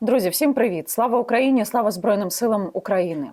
Друзі, всім привіт! Слава Україні! Слава Збройним силам України!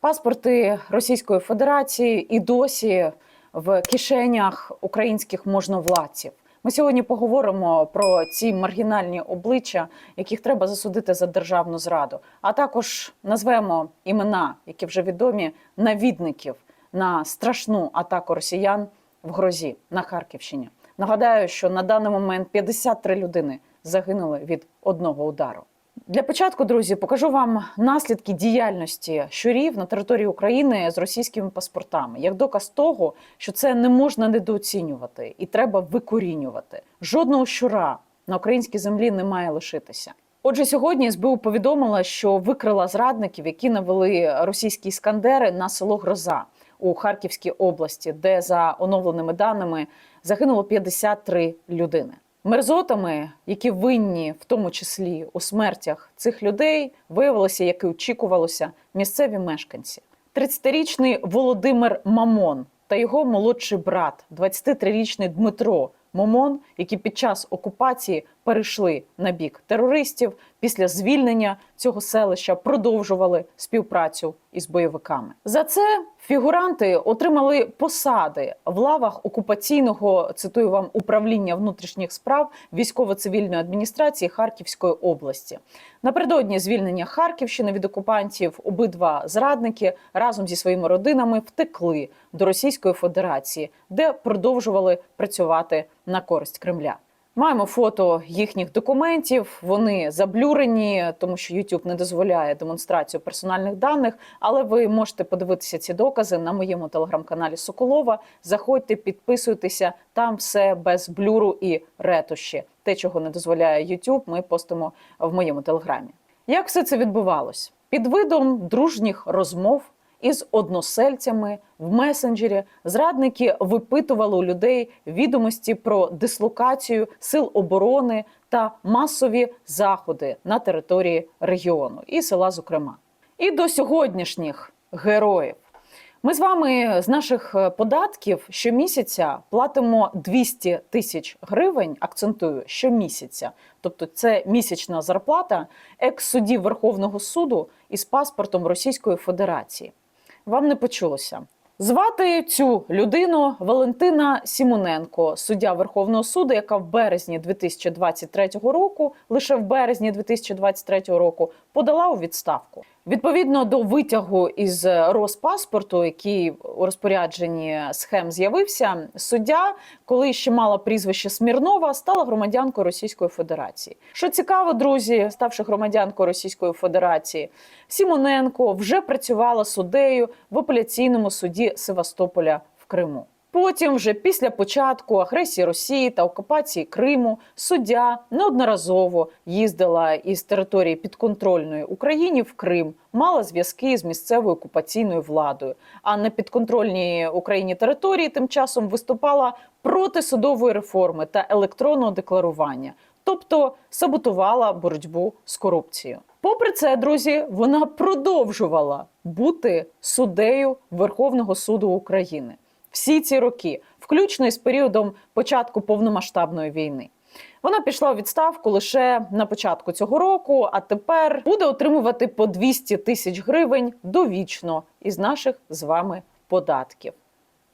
Паспорти Російської Федерації і досі в кишенях українських можновладців. Ми сьогодні поговоримо про ці маргінальні обличчя, яких треба засудити за державну зраду, а також назвемо імена, які вже відомі навідників на страшну атаку росіян в грозі на Харківщині. Нагадаю, що на даний момент 53 людини загинули від одного удару. Для початку, друзі, покажу вам наслідки діяльності щурів на території України з російськими паспортами, як доказ того, що це не можна недооцінювати і треба викорінювати. Жодного щура на українській землі не має лишитися. Отже, сьогодні СБУ повідомила, що викрила зрадників, які навели російські іскандери на село Гроза у Харківській області, де за оновленими даними загинуло 53 людини. Мерзотами, які винні в тому числі у смертях цих людей, виявилося, як і очікувалося, місцеві мешканці. 30-річний Володимир Мамон та його молодший брат, 23-річний Дмитро Мамон, які під час окупації перейшли на бік терористів, після звільнення цього селища продовжували співпрацю із бойовиками. За це фігуранти отримали посади в лавах окупаційного цитую вам управління внутрішніх справ військово-цивільної адміністрації Харківської області. Напередодні звільнення Харківщини від окупантів обидва зрадники разом зі своїми родинами втекли до Російської Федерації, де продовжували працювати на користь Кремля. Маємо фото їхніх документів. Вони заблюрені, тому що YouTube не дозволяє демонстрацію персональних даних. Але ви можете подивитися ці докази на моєму телеграм-каналі Соколова. Заходьте, підписуйтеся. Там все без блюру і ретуші. Те, чого не дозволяє YouTube, ми постимо в моєму телеграмі. Як все це відбувалось? Під видом дружніх розмов із односельцями в месенджері зрадники випитували у людей відомості про дислокацію сил оборони та масові заходи на території регіону і села, зокрема, і до сьогоднішніх героїв. Ми з вами з наших податків щомісяця платимо 200 тисяч гривень. Акцентую щомісяця, тобто це місячна зарплата екс-суддів Верховного суду із паспортом Російської Федерації. Вам не почулося. Звати цю людину Валентина Сімоненко, суддя Верховного суду, яка в березні 2023 року, лише в березні 2023 року, подала у відставку. Відповідно до витягу із Роспаспорту, який у розпорядженні схем з'явився, суддя, коли ще мала прізвище Смірнова, стала громадянкою Російської Федерації. Що цікаво, друзі, ставши громадянкою Російської Федерації, Сімоненко вже працювала суддею в апеляційному суді Севастополя в Криму. Потім, вже після початку агресії Росії та окупації Криму, суддя неодноразово їздила із території підконтрольної Україні в Крим, мала зв'язки з місцевою окупаційною владою. А на підконтрольній Україні території тим часом виступала проти судової реформи та електронного декларування, тобто саботувала боротьбу з корупцією. Попри це, друзі, вона продовжувала бути суддею Верховного суду України всі ці роки, включно із періодом початку повномасштабної війни. Вона пішла у відставку лише на початку цього року, а тепер буде отримувати по 200 тисяч гривень довічно із наших з вами податків.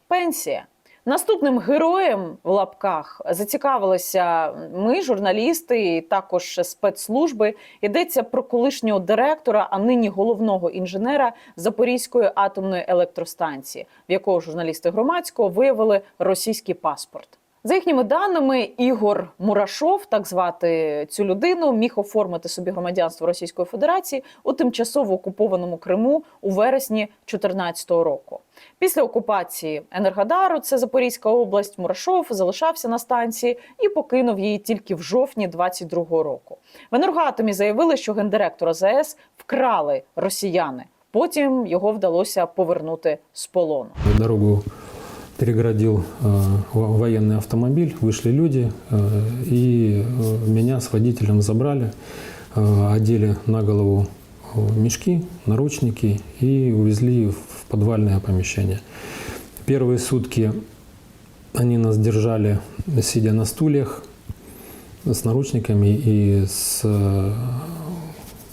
Пенсія. Наступним героєм в лапках зацікавилися ми, журналісти, і також спецслужби. Йдеться про колишнього директора, а нині головного інженера Запорізької атомної електростанції, в якого журналісти громадського виявили російський паспорт. За їхніми даними, Ігор Мурашов, так звати цю людину, міг оформити собі громадянство Російської Федерації у тимчасово окупованому Криму у вересні 2014 року. Після окупації Енергодару, це Запорізька область, Мурашов залишався на станції і покинув її тільки в жовтні 22-го року. В енергоатомі заявили, що гендиректора ЗАЕС вкрали росіяни. Потім його вдалося повернути з полону. Дорогу перегородил э, военный автомобиль, вышли люди, э, и э, меня с водителем забрали, одели на голову мешки, наручники и увезли в подвальное помещение. Первые сутки они нас держали, сидя на стульях, с наручниками и с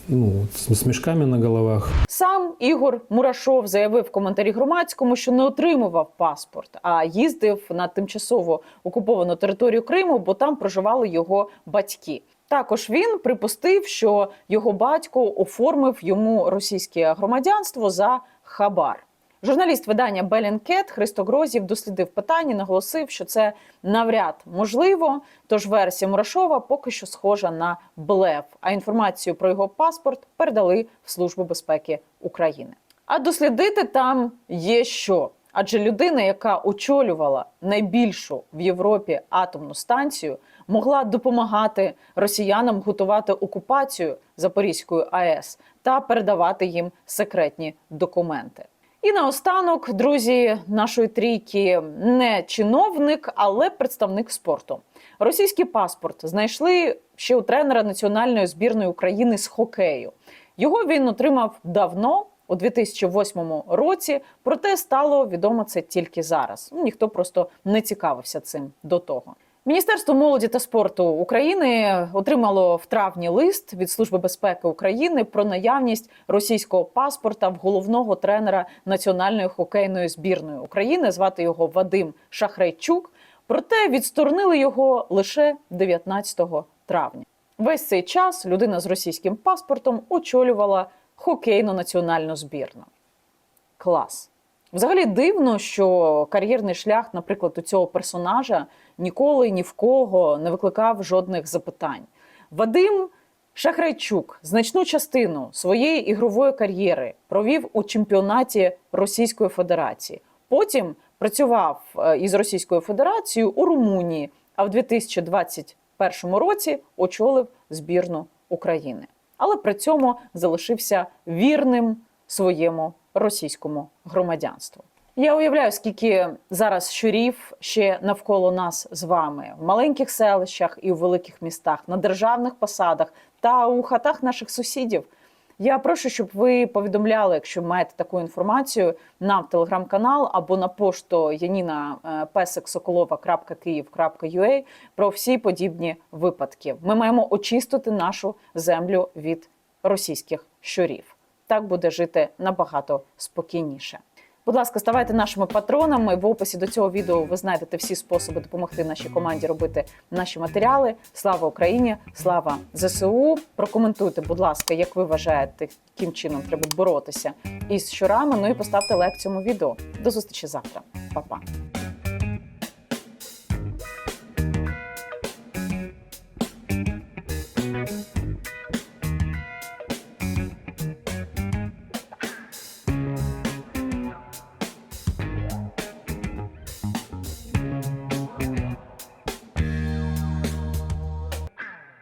ну, з мішками на головах. Сам Ігор Мурашов заявив в коментарі громадському, що не отримував паспорт, а їздив на тимчасово окуповану територію Криму, бо там проживали його батьки. Також він припустив, що його батько оформив йому російське громадянство за хабар. Журналіст видання Белінкет Христо Грозів дослідив питання, наголосив, що це навряд можливо. Тож версія Мурашова поки що схожа на блеф. А інформацію про його паспорт передали в Службу безпеки України. А дослідити там є що. Адже людина, яка очолювала найбільшу в Європі атомну станцію, могла допомагати росіянам готувати окупацію Запорізької АЕС та передавати їм секретні документи. І наостанок, друзі, нашої трійки не чиновник, але представник спорту. Російський паспорт знайшли ще у тренера національної збірної України з хокею. Його він отримав давно, у 2008 році. Проте стало відомо це тільки зараз. Ну, ніхто просто не цікавився цим до того. Міністерство молоді та спорту України отримало в травні лист від Служби безпеки України про наявність російського паспорта в головного тренера національної хокейної збірної України. Звати його Вадим Шахрайчук. Проте відсторонили його лише 19 травня. Весь цей час людина з російським паспортом очолювала хокейну національну збірну. Клас. Взагалі дивно, що кар'єрний шлях, наприклад, у цього персонажа ніколи ні в кого не викликав жодних запитань. Вадим Шахрайчук значну частину своєї ігрової кар'єри провів у чемпіонаті Російської Федерації. Потім працював е, із Російською Федерацією у Румунії, а в 2021 році очолив збірну України. Але при цьому залишився вірним своєму російському громадянству. Я уявляю, скільки зараз щурів ще навколо нас з вами в маленьких селищах і у великих містах, на державних посадах та у хатах наших сусідів. Я прошу, щоб ви повідомляли, якщо маєте таку інформацію, нам телеграм-канал або на пошту Яніна е, про всі подібні випадки. Ми маємо очистити нашу землю від російських щурів. Так буде жити набагато спокійніше. Будь ласка, ставайте нашими патронами. В описі до цього відео ви знайдете всі способи допомогти нашій команді робити наші матеріали. Слава Україні! Слава ЗСУ! Прокоментуйте, будь ласка, як ви вважаєте, яким чином треба боротися із щурами. Ну і поставте лайк цьому відео. До зустрічі завтра. Па-па!